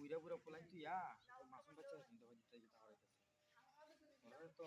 বুইরা বুড়া পোলাই তুই ইয়া মাসুম বাচ্চা চিন্তা গিয়ে তাহলে তো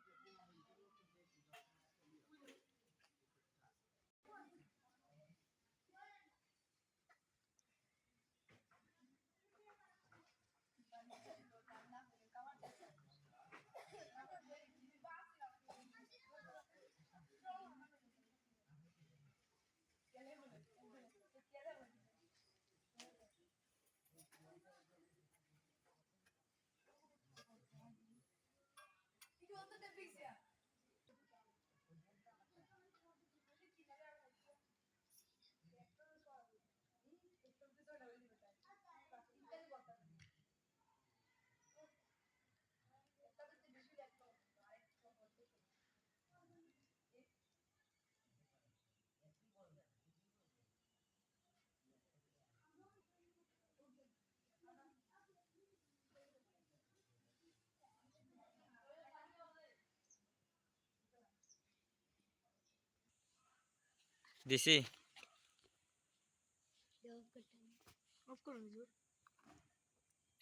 দিছি।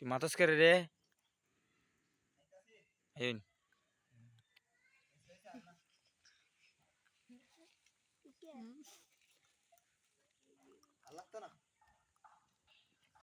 তুই মাতাস করে রে। এই হুম।